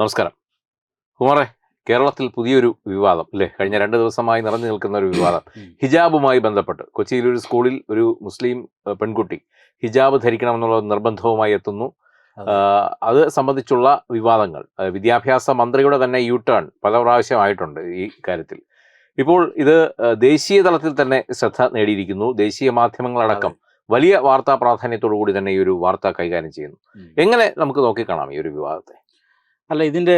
നമസ്കാരം. കുമാറെ കേരളത്തിൽ പുതിയൊരു വിവാദം അല്ലേ? കഴിഞ്ഞ രണ്ട് ദിവസമായി നിറഞ്ഞു നിൽക്കുന്ന ഒരു വിവാദം. ഹിജാബുമായി ബന്ധപ്പെട്ട് കൊച്ചിയിൽ ഒരു സ്കൂളിൽ ഒരു മുസ്ലിം പെൺകുട്ടി ഹിജാബ് ധരിക്കണം എന്നുള്ള നിർബന്ധവുമായി എത്തുന്നു. അത്. സംബന്ധിച്ചുള്ള വിവാദങ്ങൾ. വിദ്യാഭ്യാസ മന്ത്രിയുടെ തന്നെ യു ടേൺ പല പ്രാവശ്യമായിട്ടുണ്ട് ഈ കാര്യത്തിൽ. ഇപ്പോൾ ഇത് ദേശീയ തലത്തിൽ തന്നെ ശ്രദ്ധ നേടിയിരിക്കുന്നു. ദേശീയ മാധ്യമങ്ങളടക്കം വലിയ വാർത്താ പ്രാധാന്യത്തോടു കൂടി തന്നെ ഈ ഒരു വാർത്ത കൈകാര്യം ചെയ്യുന്നു. എങ്ങനെ നമുക്ക് നോക്കിക്കാണാം ഈ ഒരു വിവാദത്തെ? അല്ല ഇതിന്റെ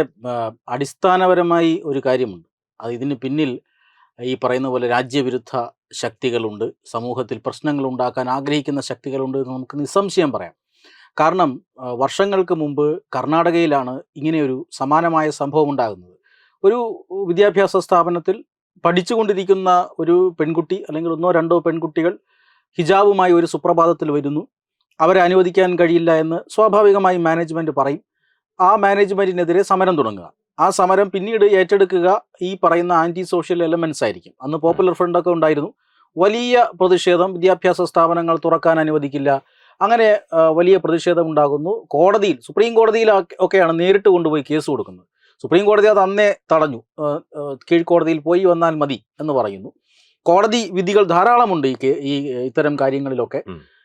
അടിസ്ഥാനപരമായി ഒരു കാര്യമുണ്ട്. അത് ഇതിന് പിന്നിൽ ഈ പറയുന്ന പോലെ രാജ്യവിരുദ്ധ ശക്തികളുണ്ട് സമൂഹത്തിൽ പ്രശ്നങ്ങൾ ഉണ്ടാക്കാൻ ആഗ്രഹിക്കുന്ന ശക്തികളുണ്ട് എന്ന് നമുക്ക് നിസ്സംശയം പറയാം. കാരണം വർഷങ്ങൾക്ക് മുമ്പ് കർണാടകയിലാണ് ഇങ്ങനെയൊരു സമാനമായ സംഭവം ഉണ്ടാകുന്നത്. ഒരു വിദ്യാഭ്യാസ സ്ഥാപനത്തിൽ പഠിച്ചുകൊണ്ടിരിക്കുന്ന ഒരു പെൺകുട്ടി അല്ലെങ്കിൽ ഒന്നോ രണ്ടോ പെൺകുട്ടികൾ ഹിജാബുമായി ഒരു സുപ്രഭാതത്തിൽ വരുന്നു. അവരെ അനുവദിക്കാൻ കഴിയില്ല എന്ന് സ്വാഭാവികമായി മാനേജ്മെന്റ് പറയും. ആ മാനേജ്മെന്റിനെതിരെ സമരം തുടങ്ങുക. ആ സമരം പിന്നീട് ഏറ്റെടുക്കുക ഈ പറയുന്ന ആന്റി സോഷ്യൽ എലമെന്റ്സ് ആയിരിക്കും. അന്ന് പോപ്പുലർ ഫ്രണ്ട് ഒക്കെ ഉണ്ടായിരുന്നു. വലിയ പ്രതിഷേധം വിദ്യാഭ്യാസ സ്ഥാപനങ്ങൾ തുറക്കാൻ അനുവദിക്കില്ല. അങ്ങനെ വലിയ പ്രതിഷേധം ഉണ്ടാകുന്നു. കോടതിയിൽ സുപ്രീം കോടതിയിൽ ഒക്കെ- ഒക്കെയാണ് നേരിട്ട് കൊണ്ടുപോയി കേസ് കൊടുക്കുന്നത്. സുപ്രീം കോടതി അത് അന്നേ തടഞ്ഞു. കീഴ്ക്കോടതിയിൽ പോയി വന്നാൽ മതി എന്ന് പറയുന്നു. കോടതി വിധികൾ ധാരാളമുണ്ട് ഈ ഈ ഇത്തരം കാര്യങ്ങളിലൊക്കെ.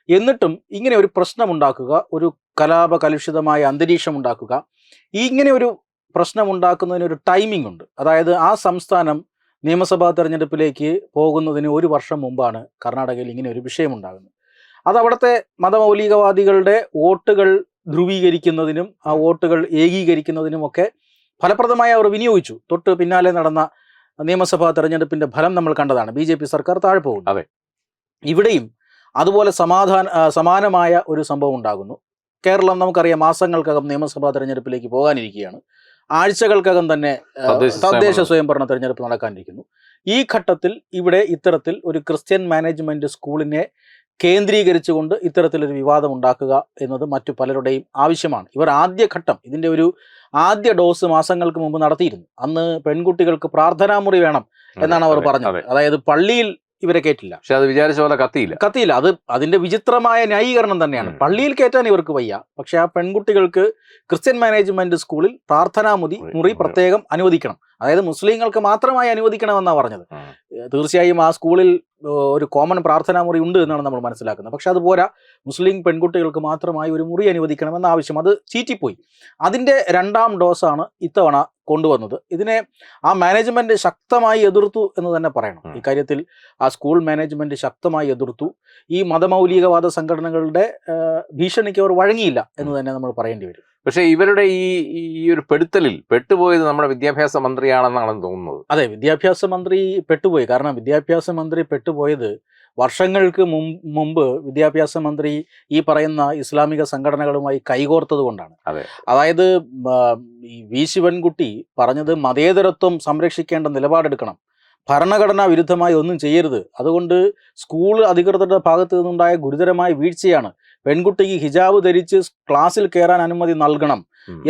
എന്നിട്ടും ഇങ്ങനെ ഒരു പ്രശ്നമുണ്ടാക്കുക ഒരു കലാപ കലുഷിതമായ അന്തരീക്ഷം ഉണ്ടാക്കുക ഈ ഇങ്ങനെ ഒരു പ്രശ്നം ഉണ്ടാക്കുന്നതിന് ഒരു ടൈമിംഗ് ഉണ്ട് അതായത് ആ സംസ്ഥാനം നിയമസഭാ തെരഞ്ഞെടുപ്പിലേക്ക് പോകുന്നതിന് ഒരു വർഷം മുമ്പാണ് കർണാടകയിൽ ഇങ്ങനെ ഒരു വിഷയമുണ്ടാകുന്നത്. അത് അവിടുത്തെ മതമൗലികവാദികളുടെ വോട്ടുകൾ ധ്രുവീകരിക്കുന്നതിനും ആ വോട്ടുകൾ ഏകീകരിക്കുന്നതിനും ഒക്കെ ഫലപ്രദമായി അവർ വിനിയോഗിച്ചു. തൊട്ട് പിന്നാലെ നടന്ന നിയമസഭാ തെരഞ്ഞെടുപ്പിന്റെ ഫലം നമ്മൾ കണ്ടതാണ്. ബി ജെ പി സർക്കാർ താഴെ പോകുന്നു. അതെ. ഇവിടെയും അതുപോലെ സമാധാന സമാനമായ ഒരു സംഭവം ഉണ്ടാകുന്നു. കേരളം നമുക്കറിയാം മാസങ്ങൾക്കകം നിയമസഭാ തെരഞ്ഞെടുപ്പിലേക്ക് പോകാനിരിക്കുകയാണ്. ആഴ്ചകൾക്കകം തന്നെ തദ്ദേശ സ്വയംഭരണ- തെരഞ്ഞെടുപ്പ് നടക്കാനിരിക്കുന്നു. ഈ ഘട്ടത്തിൽ ഇവിടെ ഇത്തരത്തിൽ ഒരു ക്രിസ്ത്യൻ മാനേജ്മെന്റ് സ്കൂളിനെ കേന്ദ്രീകരിച്ചുകൊണ്ട് ഇത്തരത്തിലൊരു വിവാദം ഉണ്ടാക്കുക എന്നത് മറ്റു പലരുടെയും ആവശ്യമാണ്. ഇവർ ആദ്യ ഘട്ടം ഇതിന്റെ ഒരു ആദ്യ ഡോസ് മാസങ്ങൾക്ക് മുമ്പ് നടത്തിയിരുന്നു. അന്ന് പെൺകുട്ടികൾക്ക് പ്രാർത്ഥനാമുറി വേണം എന്നാണ് അവർ പറഞ്ഞത്. അതായത് പള്ളിയിൽ ഇവരെ കയറ്റില്ല പക്ഷെ അത് വിചാരിച്ച പോലെ കത്തിയില്ല. കത്തിയില്ല. അത് അതിന്റെ വിചിത്രമായ ന്യായീകരണം തന്നെയാണ്. പള്ളിയിൽ കയറ്റാൻ ഇവർക്ക് വയ്യ. പക്ഷെ ആ പെൺകുട്ടികൾക്ക് ക്രിസ്ത്യൻ മാനേജ്മെന്റ് സ്കൂളിൽ പ്രാർത്ഥനാമുതി മുറി. പ്രത്യേകം അനുവദിക്കണം. അതായത് മുസ്ലിങ്ങൾക്ക് മാത്രമായി അനുവദിക്കണമെന്നാണ് പറഞ്ഞത്. തീർച്ചയായും ആ സ്കൂളിൽ ഒരു കോമൺ പ്രാർത്ഥനാ മുറി ഉണ്ട് എന്നാണ് നമ്മൾ മനസ്സിലാക്കുന്നത്. പക്ഷെ അതുപോലെ മുസ്ലിം പെൺകുട്ടികൾക്ക് മാത്രമായി ഒരു മുറി അനുവദിക്കണമെന്ന ആവശ്യം അത് ചീറ്റിപ്പോയി. അതിന്റെ രണ്ടാം ഡോസാണ് ഇത്തവണ കൊണ്ടുവന്നത്. ഇതിനെ ആ മാനേജ്മെന്റ് ശക്തമായി എതിർത്തു എന്ന് തന്നെ പറയണം. ഇക്കാര്യത്തിൽ ആ സ്കൂൾ മാനേജ്മെന്റ് ശക്തമായി എതിർത്തു. ഈ മതമൗലികവാദ സംഘടനകളുടെ ഭീഷണിക്ക് അവർ വഴങ്ങിയില്ല എന്ന് തന്നെ നമ്മൾ പറയേണ്ടി വരും. പക്ഷെ ഇവരുടെ ഈ ഈ ഒരു പെടുത്തലിൽ പെട്ടുപോയത് നമ്മുടെ വിദ്യാഭ്യാസ മന്ത്രിയാണെന്നാണ് തോന്നുന്നത്. അതെ വിദ്യാഭ്യാസ മന്ത്രി പെട്ടുപോയി. കാരണം വിദ്യാഭ്യാസ മന്ത്രി പെട്ടുപോയത് വർഷങ്ങൾക്ക് മുമ്പ് വിദ്യാഭ്യാസ മന്ത്രി ഈ പറയുന്ന ഇസ്ലാമിക സംഘടനകളുമായി കൈകോർത്തത് കൊണ്ടാണ്. അതെ. അതായത് വി ശിവൻകുട്ടി പറഞ്ഞത് മതേതരത്വം സംരക്ഷിക്കേണ്ട നിലപാടെടുക്കണം. ഭരണഘടനാ വിരുദ്ധമായി ഒന്നും ചെയ്യരുത്. അതുകൊണ്ട് സ്കൂൾ അധികൃതരുടെ ഭാഗത്തു നിന്നുണ്ടായ ഗുരുതരമായ വീഴ്ചയാണ് പെൺകുട്ടിക്ക് ഹിജാബ് ധരിച്ച് ക്ലാസ്സിൽ കയറാൻ അനുമതി നൽകണം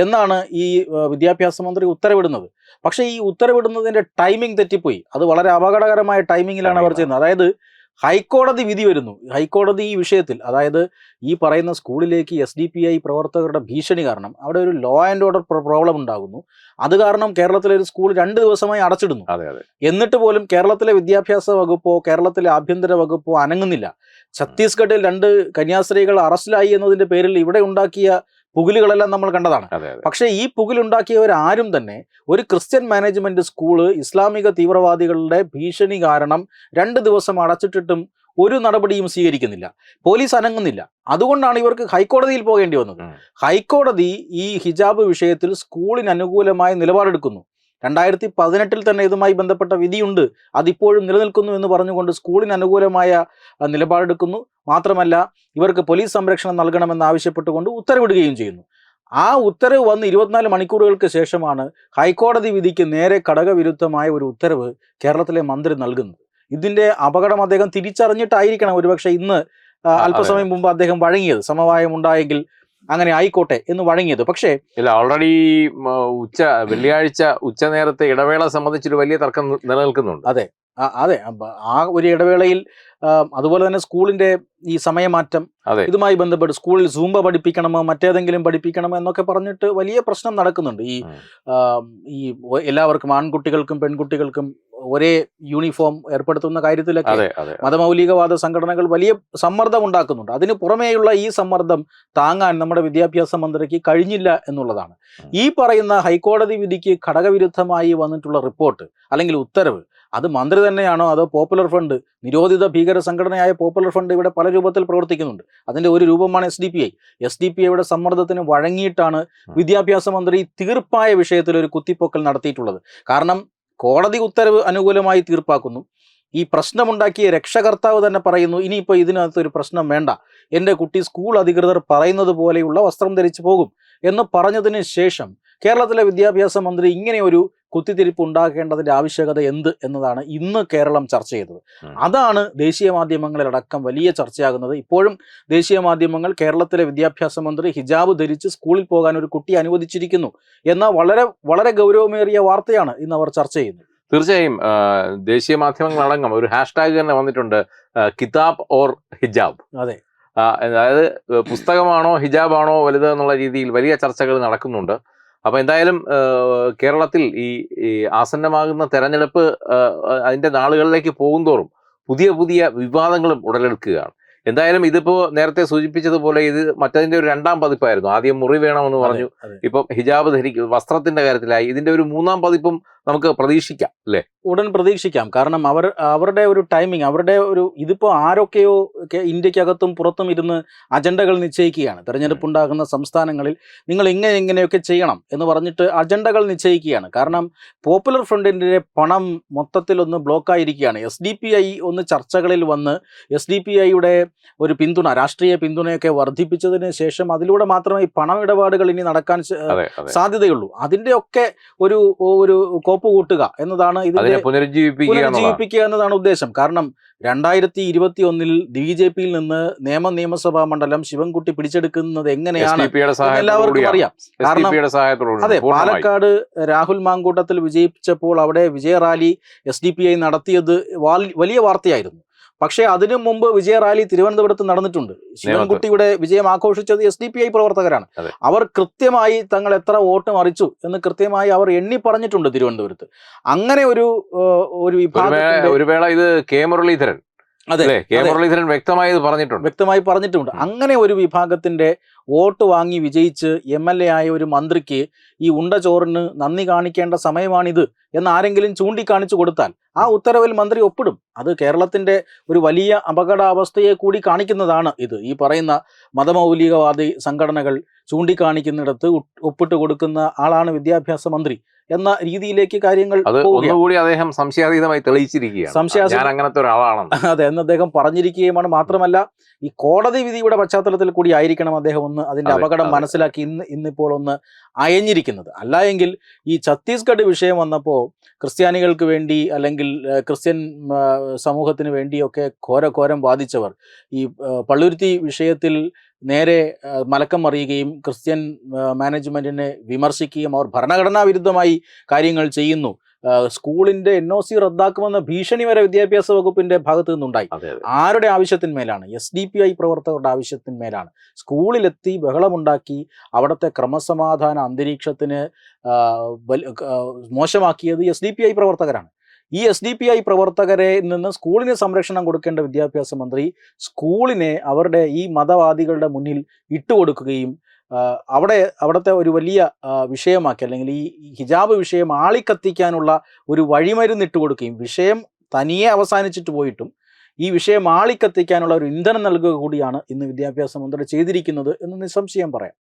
എന്നാണ് ഈ വിദ്യാഭ്യാസ മന്ത്രി ഉത്തരവിടുന്നത്. പക്ഷേ ഈ ഉത്തരവിടുന്നതിന്റെ ടൈമിംഗ് തെറ്റിപ്പോയി. അത് വളരെ അപകടകരമായ ടൈമിങ്ങിലാണ് അവർ ചെയ്യുന്നത്. അതായത് ഹൈക്കോടതി വിധി വരുന്നു. ഹൈക്കോടതി ഈ വിഷയത്തിൽ അതായത് ഈ പറയുന്ന സ്കൂളിലേക്ക് എസ് ഡി പി ഐ പ്രവർത്തകരുടെ ഭീഷണി കാരണം അവിടെ ഒരു ലോ ആൻഡ് ഓർഡർ പ്രോബ്ലം ഉണ്ടാകുന്നു. അത് കാരണം കേരളത്തിലെ ഒരു സ്കൂൾ രണ്ട് ദിവസമായി അടച്ചിടുന്നു. അതെ അതെ. എന്നിട്ട് പോലും കേരളത്തിലെ വിദ്യാഭ്യാസ വകുപ്പോ കേരളത്തിലെ ആഭ്യന്തര വകുപ്പോ അനങ്ങുന്നില്ല. ഛത്തീസ്ഗഡിൽ രണ്ട് കന്യാസ്ത്രീകൾ അറസ്റ്റിലായി എന്നതിന്റെ പേരിൽ ഇവിടെ ഉണ്ടാക്കിയ പുകിലുകളെല്ലാം നമ്മൾ കണ്ടതാണ്. പക്ഷേ ഈ പുകലുണ്ടാക്കിയവരാരും തന്നെ ഒരു ക്രിസ്ത്യൻ മാനേജ്മെന്റ് സ്കൂൾ ഇസ്ലാമിക തീവ്രവാദികളുടെ ഭീഷണി കാരണം രണ്ട് ദിവസം അടച്ചിട്ടിട്ടും ഒരു നടപടിയും സ്വീകരിക്കുന്നില്ല. പോലീസ് അനങ്ങുന്നില്ല. അതുകൊണ്ടാണ് ഇവർക്ക് ഹൈക്കോടതിയിൽ പോകേണ്ടി വന്നത്. ഹൈക്കോടതി ഈ ഹിജാബ് വിഷയത്തിൽ സ്കൂളിന് അനുകൂലമായ നിലപാടെടുക്കുന്നു. രണ്ടായിരത്തി പതിനെട്ടിൽ തന്നെ ഇതുമായി ബന്ധപ്പെട്ട വിധിയുണ്ട്. അതിപ്പോഴും നിലനിൽക്കുന്നു എന്ന് പറഞ്ഞുകൊണ്ട് സ്കൂളിന് അനുകൂലമായ നിലപാടെടുക്കുന്നു. മാത്രമല്ല ഇവർക്ക് പോലീസ് സംരക്ഷണം നൽകണമെന്ന് ആവശ്യപ്പെട്ടുകൊണ്ട് ഉത്തരവിടുകയും ചെയ്യുന്നു. ആ ഉത്തരവ് വന്ന് ഇരുപത്തിനാല് മണിക്കൂറുകൾക്ക് ശേഷമാണ് ഹൈക്കോടതി വിധിക്ക് നേരെ ഘടകവിരുദ്ധമായ ഒരു ഉത്തരവ് കേരളത്തിലെ മന്ത്രി നൽകുന്നത്. ഇതിന്റെ അപകടം അദ്ദേഹം തിരിച്ചറിഞ്ഞിട്ടായിരിക്കണം ഒരുപക്ഷെ ഇന്ന് അല്പസമയം മുമ്പ് അദ്ദേഹം വഴങ്ങിയത്. സമവായം ഉണ്ടായെങ്കിൽ അങ്ങനെ ആയിക്കോട്ടെ എന്ന് വഴങ്ങിയത്. പക്ഷേ ഇല്ല ഓൾറെഡി ഉച്ച വെള്ളിയാഴ്ച ഉച്ച നേരത്തെ ഇടവേള സംബന്ധിച്ചൊരു വലിയ തർക്കം നിലനിൽക്കുന്നുണ്ട്. അതെ. അതെ ആ ഒരു ഇടവേളയിൽ അതുപോലെ തന്നെ സ്കൂളിന്റെ ഈ സമയമാറ്റം ഇതുമായി ബന്ധപ്പെട്ട് സ്കൂളിൽ സൂംബ പഠിപ്പിക്കണമോ മറ്റേതെങ്കിലും പഠിപ്പിക്കണമോ എന്നൊക്കെ പറഞ്ഞിട്ട് വലിയ പ്രശ്നം നടക്കുന്നുണ്ട്. ഈ ഈ എല്ലാവർക്കും ആൺകുട്ടികൾക്കും പെൺകുട്ടികൾക്കും ഒരേ യൂണിഫോം ഏർപ്പെടുത്തുന്ന കാര്യത്തിലൊക്കെ മതമൗലികവാദ സംഘടനകൾ വലിയ സമ്മർദ്ദം ഉണ്ടാക്കുന്നുണ്ട്. അതിന് പുറമേയുള്ള ഈ സമ്മർദ്ദം താങ്ങാൻ നമ്മുടെ വിദ്യാഭ്യാസ മന്ത്രിക്ക് കഴിഞ്ഞില്ല എന്നുള്ളതാണ്. ഈ പറയുന്ന ഹൈക്കോടതി വിധിക്ക് ഘടകവിരുദ്ധമായി വന്നിട്ടുള്ള റിപ്പോർട്ട് അല്ലെങ്കിൽ ഉത്തരവ് അത് മന്ത്രി തന്നെയാണോ അതോ പോപ്പുലർ ഫണ്ട് നിരോധിത ഭീകര സംഘടനയായ പോപ്പുലർ ഫണ്ട് ഇവിടെ പല രൂപത്തിൽ പ്രവർത്തിക്കുന്നുണ്ട്. അതിന്റെ ഒരു രൂപമാണ് S D P I S D P ഐയുടെ സമ്മർദ്ദത്തിന് വഴങ്ങിയിട്ടാണ് വിദ്യാഭ്യാസ മന്ത്രി തീർപ്പായ വിഷയത്തിൽ ഒരു കുത്തിപ്പൊക്കൽ നടത്തിയിട്ടുള്ളത്. കാരണം കോടതി ഉത്തരവ് അനുകൂലമായി തീർപ്പാക്കുന്നു. ഈ പ്രശ്നമുണ്ടാക്കിയ രക്ഷകർത്താവ് തന്നെ പറയുന്നു ഇനിയിപ്പോൾ ഇതിനകത്ത് ഒരു പ്രശ്നം വേണ്ട. എന്റെ കുട്ടി സ്കൂൾ അധികൃതർ പറയുന്നത് പോലെയുള്ള വസ്ത്രം ധരിച്ചു പോകും. എന്ന് പറഞ്ഞതിന് ശേഷം കേരളത്തിലെ വിദ്യാഭ്യാസ മന്ത്രി ഇങ്ങനെയൊരു കുത്തിത്തിരിപ്പ് ഉണ്ടാക്കേണ്ടതിന്റെ ആവശ്യകത എന്ത് എന്നതാണ് ഇന്ന് കേരളം ചർച്ച ചെയ്തത്. അതാണ് ദേശീയ മാധ്യമങ്ങളിലടക്കം വലിയ ചർച്ചയാകുന്നത്. ഇപ്പോഴും ദേശീയ മാധ്യമങ്ങൾ കേരളത്തിലെ വിദ്യാഭ്യാസ മന്ത്രി ഹിജാബ് ധരിച്ച് സ്കൂളിൽ പോകാൻ ഒരു കുട്ടി അനുവദിച്ചിരിക്കുന്നു എന്ന വളരെ വളരെ ഗൗരവമേറിയ വാർത്തയാണ് ഇന്ന് അവർ ചർച്ച ചെയ്യുന്നത്. തീർച്ചയായും ദേശീയ മാധ്യമങ്ങളടങ്കം ഒരു ഹാഷ്ടാഗ് തന്നെ വന്നിട്ടുണ്ട് കിതാബ് ഓർ ഹിജാബ്. അതെ. അതായത് പുസ്തകമാണോ ഹിജാബാണോ വലുത് എന്നുള്ള രീതിയിൽ വലിയ ചർച്ചകൾ നടക്കുന്നുണ്ട്. അപ്പൊ എന്തായാലും കേരളത്തിൽ ഈ ആസന്നമാകുന്ന തെരഞ്ഞെടുപ്പ് അതിന്റെ നാളുകളിലേക്ക് പോകുന്തോറും പുതിയ പുതിയ വിവാദങ്ങളും ഉടലെടുക്കുകയാണ്. എന്തായാലും ഇതിപ്പോ നേരത്തെ സൂചിപ്പിച്ചതുപോലെ ഇത് മറ്റതിന്റെ ഒരു രണ്ടാം പതിപ്പായിരുന്നു. ആദ്യം മുറി വേണമെന്ന് പറഞ്ഞു. ഇപ്പം ഹിജാബ് ധരിക്കും വസ്ത്രത്തിന്റെ കാര്യത്തിലായി. ഇതിന്റെ ഒരു മൂന്നാം പതിപ്പും നമുക്ക് പ്രതീക്ഷിക്കാം അല്ലേ? ഉടൻ പ്രതീക്ഷിക്കാം. കാരണം അവർ അവരുടെ ഒരു ടൈമിംഗ് അവരുടെ ഒരു ഇതിപ്പോൾ ആരൊക്കെയോ ഇന്ത്യക്കകത്തും പുറത്തും ഇരുന്ന് അജണ്ടകൾ നിശ്ചയിക്കുകയാണ്. തെരഞ്ഞെടുപ്പ് ഉണ്ടാകുന്ന സംസ്ഥാനങ്ങളിൽ നിങ്ങൾ ഇങ്ങനെ ഇങ്ങനെയൊക്കെ ചെയ്യണം എന്ന് പറഞ്ഞിട്ട് അജണ്ടകൾ നിശ്ചയിക്കുകയാണ്. കാരണം പോപ്പുലർ ഫ്രണ്ടിന്റെ പണം മൊത്തത്തിൽ ഒന്ന് ബ്ലോക്കായിരിക്കുകയാണ്. എസ് ഡി പി ഐ ഒന്ന് ചർച്ചകളിൽ വന്ന് എസ് ഡി പി ഐയുടെ ഒരു പിന്തുണ രാഷ്ട്രീയ പിന്തുണയൊക്കെ വർദ്ധിപ്പിച്ചതിന് ശേഷം അതിലൂടെ മാത്രമേ ഈ പണമിടപാടുകൾ ഇനി നടക്കാൻ സാധ്യതയുള്ളൂ. അതിന്റെയൊക്കെ ഒരു ഒരു കോപ്പ് കൂട്ടുക എന്നതാണ് അതിനെ പുനരുജ്ജീവിപ്പിക്കുക എന്നതാണ് ഉദ്ദേശം. കാരണം രണ്ടായിരത്തി ഇരുപത്തി ഒന്നിൽ ബി ജെ പിയിൽ നിന്ന് നിയമ നിയമസഭാ മണ്ഡലം ശിവൻകുട്ടി പിടിച്ചെടുക്കുന്നത് എങ്ങനെയാണ് എല്ലാവർക്കും അറിയാം. കാരണം- അതെ പാലക്കാട് രാഹുൽ മാങ്കൂട്ടത്തിൽ വിജയിപ്പിച്ചപ്പോൾ അവിടെ വിജയ rally S D P I നടത്തിയത് വലിയ വാർത്തയായിരുന്നു. പക്ഷേ അതിനു മുമ്പ് വിജയ റാലി തിരുവനന്തപുരത്ത് നടന്നിട്ടുണ്ട്. ശിവൻകുട്ടിയുടെ വിജയം ആഘോഷിച്ചത് എസ് ഡി പി ഐ പ്രവർത്തകരാണ്. അവർ കൃത്യമായി തങ്ങൾ എത്ര വോട്ട് മറിച്ചു എന്ന് കൃത്യമായി അവർ എണ്ണി പറഞ്ഞിട്ടുണ്ട് തിരുവനന്തപുരത്ത്. അങ്ങനെ ഒരു ഒരു വിഭാഗം ഒരു വേള ഇത് കെ മുരളീധരൻ. അതെ കെ. മുരളീധരൻ വ്യക്തമായി പറഞ്ഞിട്ടുണ്ട്. വ്യക്തമായി പറഞ്ഞിട്ടുണ്ട്. അങ്ങനെ ഒരു വിഭാഗത്തിന്റെ വോട്ട് വാങ്ങി വിജയിച്ച് എം എൽ എ ആയ ഒരു മന്ത്രിക്ക് ഈ ഉണ്ട ചോറിന് നന്ദി കാണിക്കേണ്ട സമയമാണിത് എന്ന് ആരെങ്കിലും ചൂണ്ടിക്കാണിച്ചു കൊടുത്താൽ ആ ഉത്തരവിൽ മന്ത്രി ഒപ്പിടും. അത് കേരളത്തിന്റെ ഒരു വലിയ അപകടാവസ്ഥയെ കൂടി കാണിക്കുന്നതാണ് ഇത്. ഈ പറയുന്ന മതമൗലികവാദി സംഘടനകൾ ചൂണ്ടിക്കാണിക്കുന്നിടത്ത് ഒപ്പിട്ട് കൊടുക്കുന്ന ആളാണ് വിദ്യാഭ്യാസ മന്ത്രി. എന്ന രീതിയിലേക്ക് കാര്യങ്ങൾ അത് ഒന്നുകൂടി അദ്ദേഹം സംശയാതീതമായി തെളിയിച്ചിരിക്കുകയാണ്. ഞാൻ അങ്ങനത്തെ ഒരാളാണ് അതെ എന്ന് അദ്ദേഹം പറഞ്ഞിരിക്കുകയുമാണ്. മാത്രമല്ല ഈ കോടതി വിധിയുടെ പശ്ചാത്തലത്തിൽ കൂടി ആയിരിക്കണം അദ്ദേഹം ഒന്ന് അതിന്റെ അതെ, അപകടം മനസ്സിലാക്കി ഇന്ന് ഇന്നിപ്പോൾ ഒന്ന് അയഞ്ഞിരിക്കുന്നത്. അല്ല എങ്കിൽ ഈ ഛത്തീസ്ഗഡ് വിഷയം വന്നപ്പോൾ ക്രിസ്ത്യാനികൾക്ക് വേണ്ടി അല്ലെങ്കിൽ ക്രിസ്ത്യൻ സമൂഹത്തിന് വേണ്ടിയൊക്കെ ഘോരഘോരം വാദിച്ചവർ ഈ പള്ളുരുത്തി വിഷയത്തിൽ നേരെ മലക്കം മറിയുകയും ക്രിസ്ത്യൻ മാനേജ്മെന്റിനെ മാനേജ്മെന്റിനെ വിമർശിക്കുകയും അവർ ഭരണഘടനാ വിരുദ്ധമായി കാര്യങ്ങൾ ചെയ്യുന്നു. സ്കൂളിന്റെ എൻ ഒ സി റദ്ദാക്കുമെന്ന ഭീഷണി വരെ വിദ്യാഭ്യാസ വകുപ്പിന്റെ ഭാഗത്തു നിന്നുണ്ടായി. ആരുടെ ആവശ്യത്തിന്മേലാണ് എസ് ഡി പി ഐ പ്രവർത്തകരുടെ ആവശ്യത്തിന്മേലാണ് സ്കൂളിലെത്തി ബഹളമുണ്ടാക്കി അവിടുത്തെ ക്രമസമാധാന അന്തരീക്ഷത്തിന് മോശമാക്കിയത് എസ് ഡി പി ഐ പ്രവർത്തകരാണ്. ഈ എസ് ഡി പി ഐ പ്രവർത്തകരെ നിന്ന് സ്കൂളിന് സംരക്ഷണം കൊടുക്കേണ്ട വിദ്യാഭ്യാസ മന്ത്രി സ്കൂളിനെ അവരുടെ ഈ മതവാദികളുടെ മുന്നിൽ ഇട്ടുകൊടുക്കുകയും അവിടെ അവിടുത്തെ ഒരു വലിയ വിഷയമാക്കി അല്ലെങ്കിൽ ഈ ഹിജാബ് വിഷയം ആളിക്കത്തിക്കാനുള്ള ഒരു വഴിമരുന്ന് ഇട്ടുകൊടുക്കുകയും വിഷയം തനിയെ അവസാനിച്ചിട്ട് പോയിട്ടും ഈ വിഷയം ആളിക്കത്തിക്കാനുള്ള ഒരു ഇന്ധനം നൽകുക കൂടിയാണ് ഇന്ന് വിദ്യാഭ്യാസ മന്ത്രി ചെയ്തിരിക്കുന്നത് എന്ന് നിസ്സംശയം പറയാം.